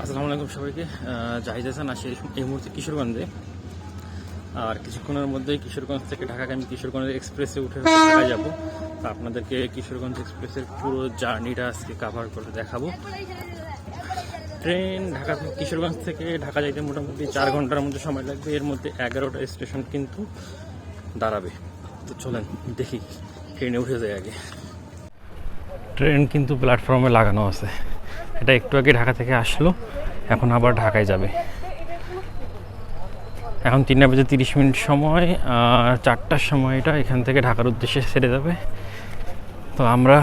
আসসালামু আলাইকুম সবাইকে। জাহিদ হাসান আসি এই মুহূর্তে কিশোরগঞ্জে। আর কিছুক্ষণের মধ্যেই কিশোরগঞ্জ থেকে ঢাকাগামী কিশোরগঞ্জ এক্সপ্রেসে উঠে ঢাকা যাব। আপনাদেরকে কিশোরগঞ্জ এক্সপ্রেসের পুরো জার্নিটা আজকে কাভার করে দেখাবো। ট্রেন ঢাকা কিশোরগঞ্জ থেকে ঢাকা যাইতে মোটামুটি চার ঘণ্টার মধ্যে সময় লাগবে। এর মধ্যে এগারোটা স্টেশন কিন্তু দাঁড়াবে। তো চলেন, দেখি। ট্রেনে উঠে যায় আগে। ট্রেন কিন্তু প্ল্যাটফর্মে লাগানো আছে। এটা একটু আগে ঢাকা থেকে আসলো, এখন আবার ঢাকায় যাবে। এখন তিনটা বেজে তিরিশ মিনিট সময় চারটার সময় এটা এখান থেকে ঢাকার উদ্দেশ্যে ছেড়ে যাবে। তো আমরা,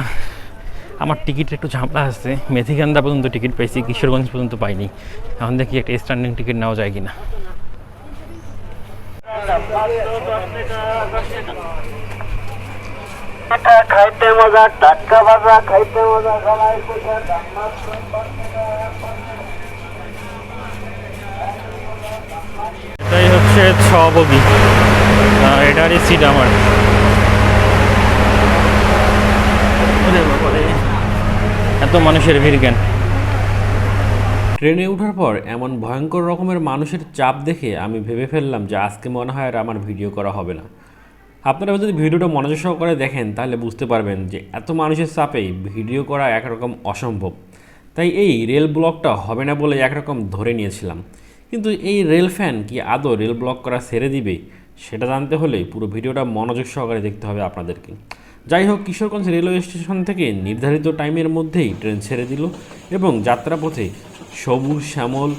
আমার টিকিট একটু ঝামেলা আছে। মেথিকান্দা পর্যন্ত টিকিট পেয়েছি, কিশোরগঞ্জ পর্যন্ত পাইনি। এখন দেখি একটা স্ট্যান্ডিং টিকিট নেওয়া যায় কিনা। এটা খাইতে মজা টাটকা ভাজা খাইতে মজা গলায় পোষা জান্নাত এটাই হচ্ছে ছ বগি এটারই সিট আমার। এত মানুষের ভিড় কেন? ট্রেনে ওঠার পর এমন ভয়ঙ্কর রকমের মানুষের চাপ দেখে আমি ভেবে ফেললাম যে আজকে মনে হয় আর আমার ভিডিও করা হবে না। আপনারা যদি ভিডিওটা মনোযোগ সহকারে দেখেন, তাহলে বুঝতে পারবেন যে এত মানুষের চাপে ভিডিও করা একরকম অসম্ভব। তাই এই রেল ব্লকটা হবে না বলে একরকম ধরে নিয়েছিলাম। কিন্তু এই রেল ফ্যান কি আদৌ রেল ব্লক করা ছেড়ে দিবে, সেটা জানতে হলে পুরো ভিডিওটা মনোযোগ সহকারে দেখতে হবে আপনাদেরকে। যাই হোক, কিশোরগঞ্জ রেলওয়ে স্টেশন থেকে নির্ধারিত টাইমের মধ্যেই ট্রেন ছেড়ে দিল এবং যাত্রাপথে সবুজ, শ্যামল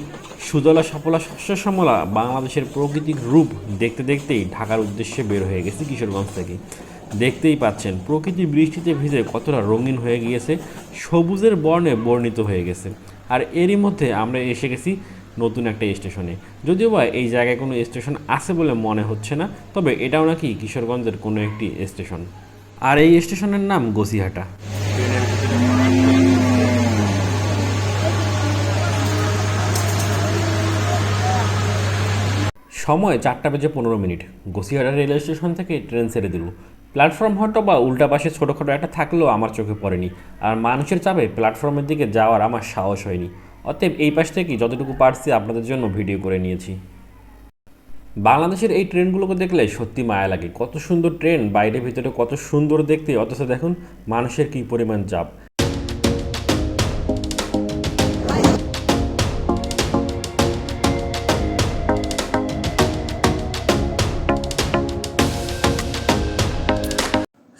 সুজলা সফলা শস্য সমলা বাংলাদেশের প্রকৃতিক রূপ দেখতে দেখতেই ঢাকার উদ্দেশ্যে বের হয়ে গেছে কিশোরগঞ্জ থেকে। দেখতেই পাচ্ছেন প্রকৃতি বৃষ্টিতে ভিজে কতটা রঙিন হয়ে গিয়েছে, সবুজের বর্ণে বর্ণিত হয়ে গেছে। আর এরই মধ্যে আমরা এসে গেছি নতুন একটা স্টেশনে। যদিও বা এই জায়গায় কোনো স্টেশন আছে বলে মনে হচ্ছে না, তবে এটাও নাকি কিশোরগঞ্জের কোনো একটি স্টেশন। আর এই স্টেশনের নাম গসিহাটা। সময় চারটা বেজে পনেরো মিনিট। গসিহাটা রেল স্টেশন থেকে ট্রেন ছেড়ে দিল। প্ল্যাটফর্ম হয়তো বা উল্টা পাশে ছোটোখাটো একটা থাকলেও আমার চোখে পড়েনি। আর মানুষের চাপে প্ল্যাটফর্মের দিকে যাওয়ার আমার সাহস হয়নি। অতএব এই পাশ থেকেই যতটুকু পারছি আপনাদের জন্য ভিডিও করে নিয়েছি। বাংলাদেশের এই ট্রেনগুলোকে দেখলে সত্যি মায়া লাগে। কত সুন্দর ট্রেন বাইরে ভিতরে কত সুন্দর দেখতে। অথচ দেখুন, মানুষের কী পরিমাণ চাপ।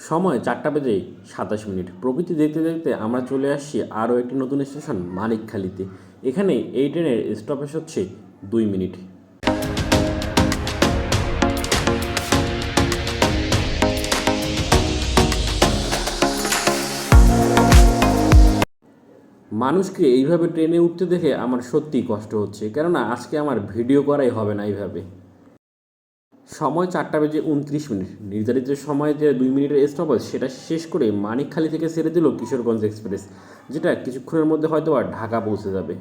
সময় চারটা বেজে সাতাশ মিনিট। প্রকৃতি দেখতে দেখতে আমরা চলে আসছি আরও একটি নতুন স্টেশন মানিকখালীতে। এখানে এই ট্রেনের স্টপেজ হচ্ছে দুই মিনিট। মানুষকে এইভাবে ট্রেনে উঠতে দেখে আমার সত্যিই কষ্ট হচ্ছে, কেননা আজকে আমার ভিডিও করাই হবে না এইভাবে। সময় চারটা বেজে উনত্রিশ মিনিট। নির্ধারিত সময় যে দুই মিনিটের স্টপেজ সেটা শেষ করে মানিকখালী থেকে ছেড়ে দিল কিশোরগঞ্জ এক্সপ্রেস, যেটা কিছুক্ষণের মধ্যে হয়তো আর ঢাকা পৌঁছে যাবে।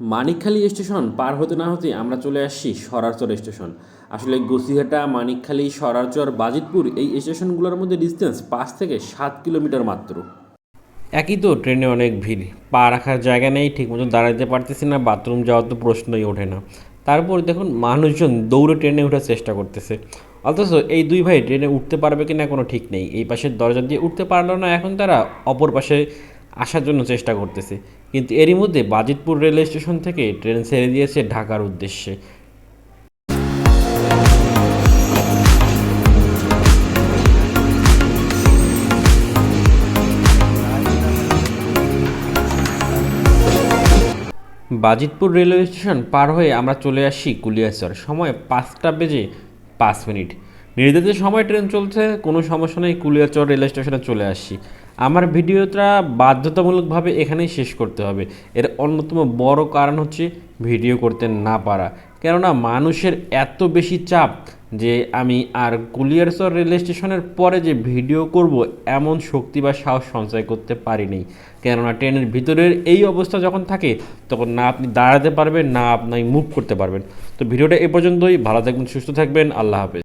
মানিকখালী স্টেশন পার হতে না হতে আমরা চলে আসছি সরারচর স্টেশন। আসলে গসিহাটা মানিকখালী, সরারচর, বাজিতপুর এই স্টেশনগুলোর মধ্যে ডিস্টেন্স পাঁচ থেকে সাত কিলোমিটার মাত্র। একই তো ট্রেনে অনেক ভিড়, পা রাখার জায়গা নেই ঠিক মতো দাঁড়াতে পারতেছি না, বাথরুম যাওয়ার তো প্রশ্নই ওঠে না। তারপর দেখুন, মানুষজন দৌড়ে ট্রেনে ওঠার চেষ্টা করতেছে। অথচ এই দুই ভাই ট্রেনে উঠতে পারবে কিনা কোনো ঠিক নেই। এই পাশের দরজা দিয়ে উঠতে পারল না, এখন তারা অপর পাশে আসার জন্য চেষ্টা করতেছে। কিন্তু এরই মধ্যে বাজিতপুর রেল স্টেশন থেকে ট্রেন ছেড়ে দিয়েছে ঢাকার উদ্দেশ্যে। বাজিতপুর রেলওয়ে স্টেশন পার হয়ে আমরা চলে আসি কুলিয়াচর। সময় পাঁচটা বেজে পাঁচ মিনিট। নির্ধারিত সময় ট্রেন চলছে, কোনো সমস্যা নেই, কুলিয়াচর রেলওয়ে স্টেশনে চলে আসছি আমার ভিডিওটা বাধ্যতামূলকভাবে এখানেই শেষ করতে হবে। এর অন্যতম বড় কারণ হচ্ছে ভিডিও করতে না পারা। কেননা মানুষের এত বেশি চাপ যে আমি আর কুলিয়ারসর রেল স্টেশনের পরে যে ভিডিও করব এমন শক্তি বা সাহস সঞ্চয় করতে পারিনি কেননা ট্রেনের ভিতরের এই অবস্থা যখন থাকে, তখন না আপনি দাঁড়াতে পারবেন, না আপনি মুভ করতে পারবেন। তো ভিডিওটা এ পর্যন্তই। ভালো থাকবেন, সুস্থ থাকবেন। আল্লাহ হাফেজ।